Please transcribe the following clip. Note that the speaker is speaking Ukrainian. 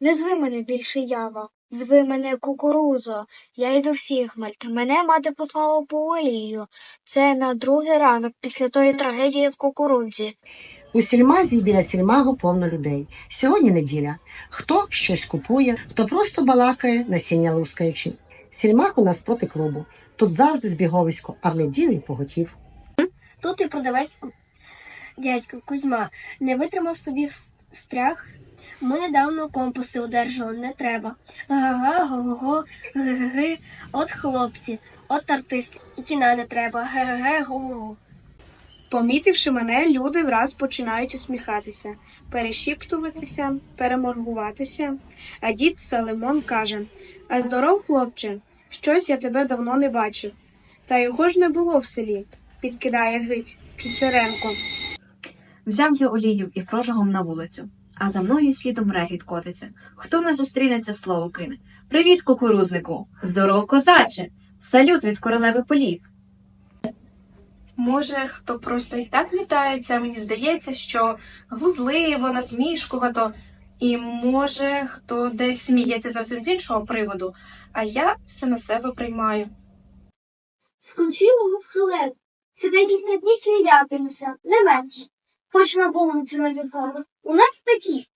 Не зви мене більше ява, зви мене кукурузо. Я йду в Сігмальт. Мене мати послала по олію. Це на другий ранок після тої трагедії в кукурудзі. У сільмазі біля сільмагу повно людей. Сьогодні неділя. Хто щось купує, хто просто балакає, насіння лускаючи. Сільмаг у нас проти клубу. Тут завжди збіговисько, а в неділю й поготів. Тут і продавець дядько Кузьма не витримав собі вс- встряг. Ми недавно компаси одержали, не треба. Га-га, го-го-го, ге-ге-ге. От хлопці, от артист, і кіна не треба. Ге-ге, го-го. Помітивши мене, люди враз починають усміхатися, перешіптуватися, переморгуватися. А дід Салимон каже: А здоров, хлопче, щось я тебе давно не бачив. Та його ж не було в селі, підкидає Гриць Цицеренко. Взяв я олію і прожогом на вулицю, а за мною слідом регіт котиться. Хто не зустрінеться, слово кине. Привіт, кукурузнику! Здоров, козаче! Салют від королеви полів! Може, хто просто і так вітається, мені здається, що глузливо, насмішкувато, і може, хто десь сміється зовсім з іншого приводу, а я все на себе приймаю. Скочила в хлеб. Це декілька днів сміятимуся, не менше. Хоч на вулицю на вівторок. У нас такі.